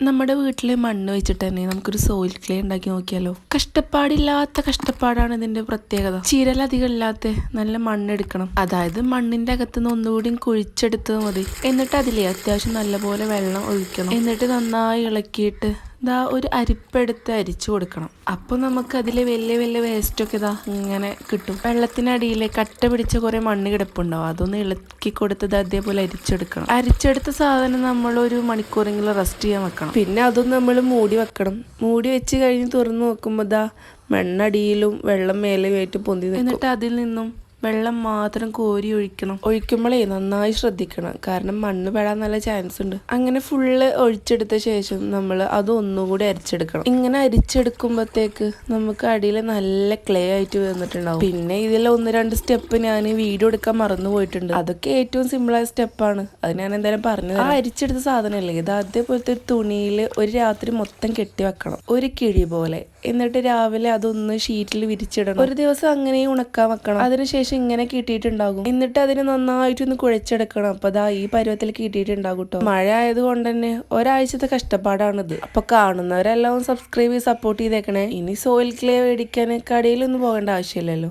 നമ്മുടെ വീട്ടിലെ മണ്ണ് വെച്ചിട്ട് തന്നെ നമുക്കൊരു സോയിൽ ക്ലേ ഉണ്ടാക്കി നോക്കിയാലോ? കഷ്ടപ്പാടില്ലാത്ത കഷ്ടപ്പാടാണ് ഇതിന്റെ പ്രത്യേകത. ചീരലധികം ഇല്ലാത്ത നല്ല മണ്ണെടുക്കണം അതായത് മണ്ണിന്റെ അകത്തുനിന്ന് ഒന്നുകൂടി കുഴിച്ചെടുത്തത് മതി. എന്നിട്ട് അതിലെ അത്യാവശ്യം നല്ലപോലെ വെള്ളം ഒഴിക്കണം. എന്നിട്ട് നന്നായി ഇളക്കിയിട്ട് ഇതാ ഒരു അരിപ്പെടുത്ത് അരിച്ചു കൊടുക്കണം. അപ്പോൾ നമുക്ക് അതിലെ വലിയ വലിയ വേസ്റ്റൊക്കെ ഇതാ ഇങ്ങനെ കിട്ടും. വെള്ളത്തിനടിയിൽ കട്ട പിടിച്ച കുറേ മണ്ണ് കിടപ്പുണ്ടാവും. അതൊന്ന് ഇളക്കി കൊടുത്തത് അതേപോലെ അരിച്ചെടുക്കണം. അരിച്ചെടുത്ത സാധനം നമ്മൾ ഒരു മണിക്കൂറെങ്കിലും റെസ്റ്റ് ചെയ്യാൻ വെക്കണം. പിന്നെ അതൊന്ന് നമ്മൾ മൂടി വെക്കണം. മൂടി വെച്ച് കഴിഞ്ഞ് തുറന്ന് നോക്കുമ്പോൾ ദാ മണ്ണടിയിലും വെള്ളം മേലെയുമായിട്ട് പൊന്തി. എന്നിട്ട് അതിൽ നിന്നും വെള്ളം മാത്രം കോരി ഒഴിക്കണം. ഒഴിക്കുമ്പോഴേ നന്നായി ശ്രദ്ധിക്കണം. കാരണം മണ്ണ് പെടാൻ നല്ല ചാൻസ് ഉണ്ട്. അങ്ങനെ ഫുള്ള് ഒഴിച്ചെടുത്ത ശേഷം നമ്മൾ അത് ഒന്നുകൂടി അരിച്ചെടുക്കണം. ഇങ്ങനെ അരിച്ചെടുക്കുമ്പോഴത്തേക്ക് നമുക്ക് അടിയിൽ നല്ല ക്ലേ ആയിട്ട് വന്നിട്ടുണ്ടാവും. പിന്നെ ഇതിൽ ഒന്ന് രണ്ട് സ്റ്റെപ്പ് ഞാൻ വീഡിയോ എടുക്കാൻ മറന്നു പോയിട്ടുണ്ട്. അതൊക്കെ ഏറ്റവും സിമ്പിളായ സ്റ്റെപ്പാണ് അത് ഞാൻ എന്തായാലും പറഞ്ഞു ആ അരിച്ചെടുത്ത സാധനമല്ലേ ഇത് അതേപോലത്തെ തുണിയിൽ ഒരു രാത്രി മൊത്തം കെട്ടി വെക്കണം. ഒരു കിഴി പോലെ. എന്നിട്ട് രാവിലെ അതൊന്ന് ഷീറ്റിൽ വിരിച്ചിടണം. ഒരു ദിവസം അങ്ങനെ ഉണക്കാൻ വെക്കണം. അതിനുശേഷം ഇങ്ങനെ കിട്ടിയിട്ടുണ്ടാകും. എന്നിട്ട് അതിന് നന്നായിട്ടൊന്ന് കുഴച്ചെടുക്കണം. അപ്പൊ അതാ ഈ പരുവത്തിൽ കിട്ടിയിട്ടുണ്ടാകും കേട്ടോ മഴ ആയതുകൊണ്ട് തന്നെ ഒരാഴ്ചത്തെ കഷ്ടപ്പാടാണിത്. അപ്പൊ കാണുന്നവരെല്ലാം സബ്സ്ക്രൈബ് ചെയ്ത് സപ്പോർട്ട് ചെയ്തേക്കണേ. ഇനി സോയിൽ ക്ലേ മേടിക്കാൻ കടയിലൊന്നും പോകേണ്ട ആവശ്യമില്ലല്ലോ.